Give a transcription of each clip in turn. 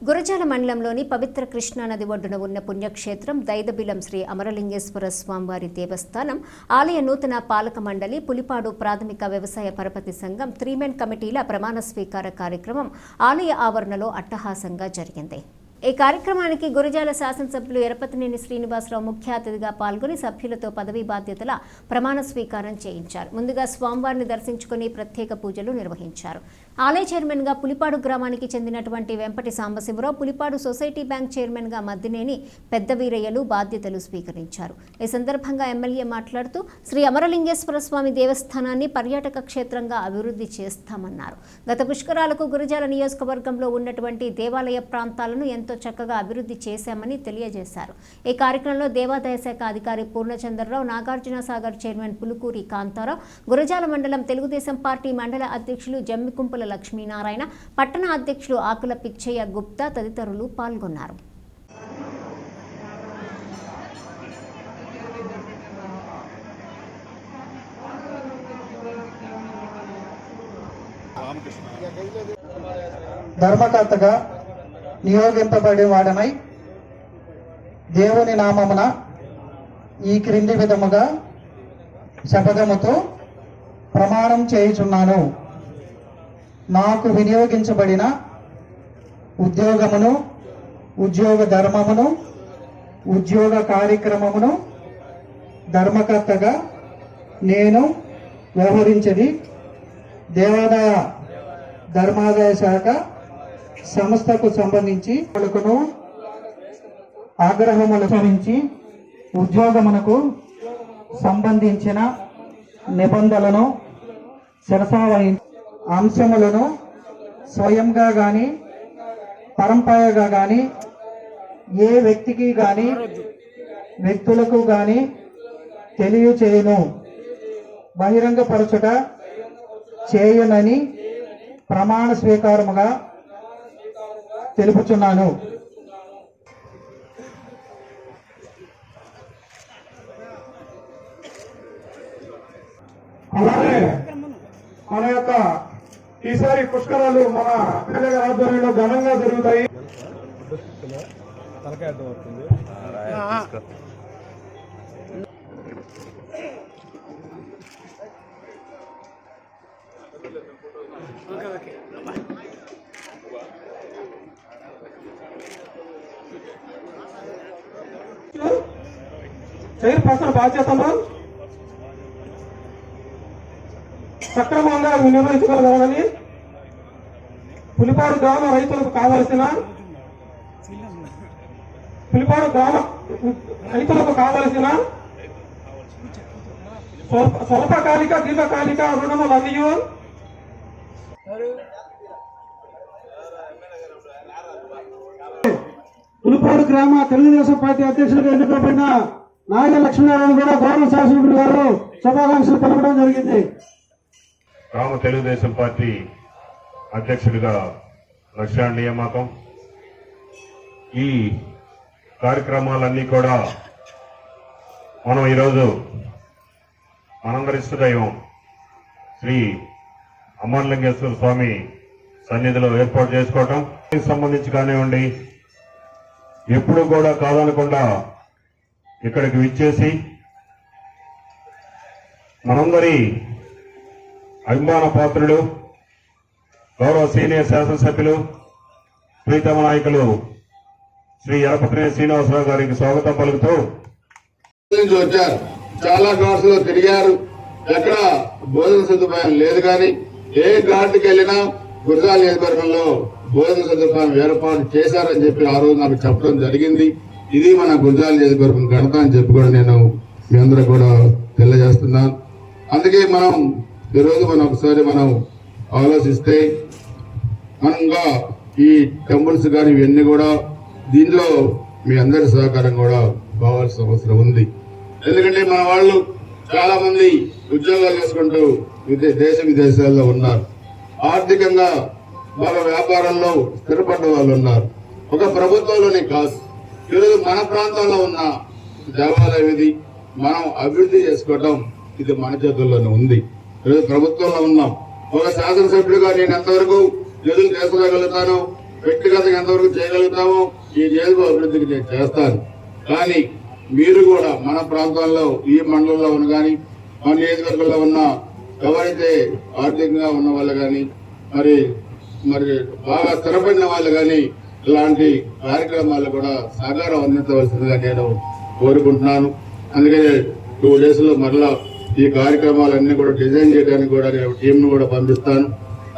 గురజాల మండలంలోని పవిత్ర కృష్ణా నది ఒడ్డున ఉన్న పుణ్యక్షేత్రం దైదబిలం శ్రీ అమరలింగేశ్వర స్వామివారి దేవస్థానం ఆలయ నూతన పాలక మండలి పులిపాడు ప్రాథమిక వ్యవసాయ పరపతి సంఘం త్రీమెన్ కమిటీల ప్రమాణ స్వీకార కార్యక్రమం ఆలయ ఆవరణలో అట్టహాసంగా జరిగింది. ఈ కార్యక్రమానికి గురజాల శాసనసభ్యులు ఎరపతినేని శ్రీనివాసరావు ముఖ్య అతిథిగా పాల్గొని సభ్యులతో పదవీ బాధ్యతల ప్రమాణ స్వీకారం చేయించారు. ముందుగా స్వామివారిని దర్శించుకుని ప్రత్యేక పూజలు నిర్వహించారు. ఆలయ చైర్మన్గా పులిపాడు గ్రామానికి చెందినటువంటి వెంపటి సాంబశివరావు పులిపాడు సొసైటీ బ్యాంక్ చైర్మన్గా మద్దినేని పెద్ద వీరయ్యలు బాధ్యతలు స్వీకరించారు. ఈ సందర్భంగా ఎమ్మెల్యే మాట్లాడుతూ శ్రీ అమరలింగేశ్వర స్వామి దేవస్థానాన్ని పర్యాటక క్షేత్రంగా అభివృద్ధి చేస్తామన్నారు. గత పుష్కరాలకు గురజాల నియోజకవర్గంలో ఉన్నటువంటి దేవాలయ ప్రాంతాలను ఎంతో చక్కగా అభివృద్ధి చేశామని తెలియజేశారు. ఈ కార్యక్రమంలో దేవాదాయ శాఖ అధికారి పూర్ణచంద్రరావు నాగార్జున సాగర్ చైర్మన్ పులుకూరి కాంతారావు గురజాల మండలం తెలుగుదేశం పార్టీ మండల అధ్యక్షులు జమ్మికుంపుల లక్ష్మీనారాయణ పట్టణ అధ్యక్షులు ఆకుల పిచ్చయ్య గుప్తా తదితరులు పాల్గొన్నారు. ధర్మకర్తగా నియోగింపబడేవాడనై దేవుని నామమున ఈ క్రింది విధముగా శపథముతో ప్రమాణం చేయుచున్నాను. నాకు వినియోగించబడిన ఉద్యోగమును ఉద్యోగ ధర్మమును ఉద్యోగ కార్యక్రమమును ధర్మకర్తగా నేను వ్యవహరించది దేవాదాయ ధర్మాదాయ శాఖ సంస్థకు సంబంధించి వాళ్ళకును ఆగ్రహములు అనుసరించి ఉద్యోగమునకు సంబంధించిన నిబంధనలను శిరసావహి అంశములను స్వయంగా కానీ పరంపరగా కానీ ఏ వ్యక్తికి కానీ వ్యక్తులకు కానీ తెలియచేయను. బహిరంగపరచుట చేయనని ప్రమాణ స్వీకారముగా తెలుపుచున్నాను అలాగే మన యొక్క ఈసారి పుష్కరాలు మన ఎమ్మెల్యే ఆధ్వర్యంలో ఘనంగా జరుగుతాయి. చైర్పర్సన్ బాధ్యతలు సక్రమంగా నిర్వహించగలగాలని పులిపాడు గ్రామ రైతులకు కావలసిన పులిపాడు గ్రామ రైతులకు కావలసిన స్వల్పకాలిక దీర్ఘకాలిక రుణములన్నీ పులిపాడు గ్రామ తెలుగుదేశం పార్టీ అధ్యక్షులుగా ఎన్నుకోబడిన నాగ లక్ష్మీనారాయణ కూడా గౌరవ శాసనసభ్యులు గారు శుభాకాంక్షలు తెలపడం జరిగింది. గ్రామ తెలుగుదేశం పార్టీ అధ్యక్షుడిగా లక్ష్యాన్ని నియామకం. ఈ కార్యక్రమాలన్నీ కూడా మనం ఈరోజు మనందరి దైవం శ్రీ అమర్లింగేశ్వర స్వామి సన్నిధిలో ఏర్పాటు చేసుకోవటం. దీనికి సంబంధించి కానివ్వండి ఎప్పుడు కూడా కాదనకుండా ఇక్కడికి విచ్చేసి మనందరి అభిమాన పాత్రుడు గౌరవ సీనియర్ శాసనసభ్యులు ప్రీతమ నాయకులు శ్రీ ఎలపత్రి శ్రీనివాసరావు గారికి స్వాగతం పలుకుతూ వచ్చారు. చాలా కార్డ్స్లో తిరిగారు. ఎక్కడ భోజన సదుపాయం లేదు కానీ ఏ కార్డుకి వెళ్ళినా గురజాల నియోజకవర్గంలో భోజన సదుపాయం ఏర్పాటు చేశారని చెప్పి ఆ రోజు నాకు చెప్పడం జరిగింది. ఇది మన గుజరాల్ నియోజకవర్గం ఘనత అని చెప్పి కూడా నేను మీ అందరూ కూడా తెలియజేస్తున్నాను అందుకే మనం ఈరోజు మనం ఒకసారి మనం ఆలోచిస్తే మనంగా ఈ టెంపుల్స్ కానీ ఇవన్నీ కూడా దీనిలో మీ అందరి సహకారం కూడా కావాల్సిన అవసరం ఉంది. ఎందుకంటే మన వాళ్ళు చాలా మంది ఉద్యోగాలు చేసుకుంటూ దేశ విదేశాల్లో ఉన్నారు. ఆర్థికంగా వాళ్ళ వ్యాపారంలో స్థిరపడ్డ వాళ్ళు ఉన్నారు. ఒక ప్రభుత్వంలోనే కాదు. ఈరోజు మన ప్రాంతంలో ఉన్న దేవాలయం ఇది. మనం అభివృద్ధి చేసుకోవటం ఇది మన చేతుల్లోనే ఉంది. ఈరోజు ప్రభుత్వంలో ఉన్నాం. ఒక శాసనసభ్యుడిగా నేను ఎంతవరకు నిధులు చేసుకోగలుగుతాను వ్యక్తిగతంగా ఎంతవరకు చేయగలుగుతామో? ఈ నియోజకవర్గ అభివృద్ధికి నేను చేస్తాను. కానీ మీరు కూడా మన ప్రాంతంలో ఈ మండలంలో ఉన్న కానీ మన నియోజకవర్గంలో ఉన్న ఎవరైతే ఆర్థికంగా ఉన్న వాళ్ళు కానీ మరి మరి బాగా స్థిరపడిన వాళ్ళు కానీ ఇలాంటి కార్యక్రమాలు కూడా సహకారం అందించవలసిందిగా నేను కోరుకుంటున్నాను. అందుకనే టూ డేస్లో మరలా ఈ కార్యక్రమాలన్నీ కూడా డిజైన్ చేయడానికి కూడా నేను టీంను కూడా పంపిస్తాను.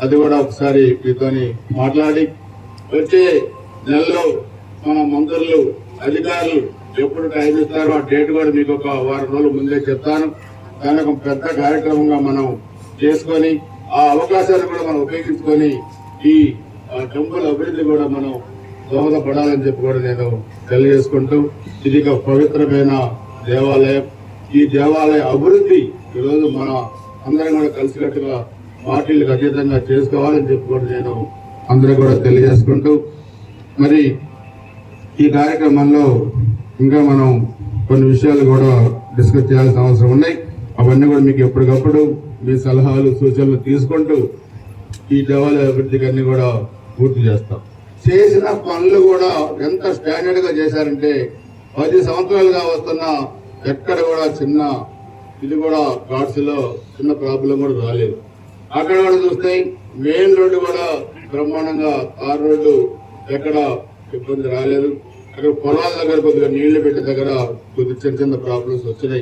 అది కూడా ఒకసారి మీతోని మాట్లాడి వచ్చే నెలలో మన మంత్రులు అధికారులు ఎప్పుడు టైం ఇస్తారో ఆ డేట్ కూడా మీకు ఒక వారం రోజులు ముందే చెప్తాను. దాని ఒక పెద్ద కార్యక్రమంగా మనం చేసుకొని ఆ అవకాశాన్ని కూడా మనం ఉపయోగించుకొని ఈ టెంపుల్ అభివృద్ధి కూడా మనం దోహదపడాలని చెప్పి కూడా నేను తెలియజేసుకుంటూ ఇది ఒక పవిత్రమైన దేవాలయం. ఈ దేవాలయ అభివృద్ధి ఈరోజు మన అందరం కూడా కలిసికట్టుగా పార్టీలకు అతీతంగా చేసుకోవాలని చెప్పి కూడా నేను అందరూ కూడా తెలియజేసుకుంటూ మరి ఈ కార్యక్రమంలో ఇంకా మనం కొన్ని విషయాలు కూడా డిస్కస్ చేయాల్సిన అవసరం ఉన్నాయి. అవన్నీ కూడా మీకు ఎప్పటికప్పుడు మీ సలహాలు సూచనలు తీసుకుంటూ ఈ దేవాలయ అభివృద్ధికి అన్ని కూడా పూర్తి చేస్తాం. చేసిన పనులు కూడా ఎంత స్టాండర్డ్గా చేశారంటే పది సంవత్సరాలుగా వస్తున్న ఎక్కడ కూడా చిన్న ఇది కూడా కార్డ్స్లో చిన్న ప్రాబ్లం కూడా రాలేదు. అక్కడ కూడా చూస్తే మెయిన్ రోడ్డు కూడా బ్రహ్మాండంగా ఆ రోడ్డు ఎక్కడ ఇబ్బంది రాలేదు. అక్కడ పొలాల దగ్గర కొద్దిగా నీళ్ళు పెట్టే దగ్గర కొద్ది చిన్న చిన్న ప్రాబ్లమ్స్ వచ్చినాయి.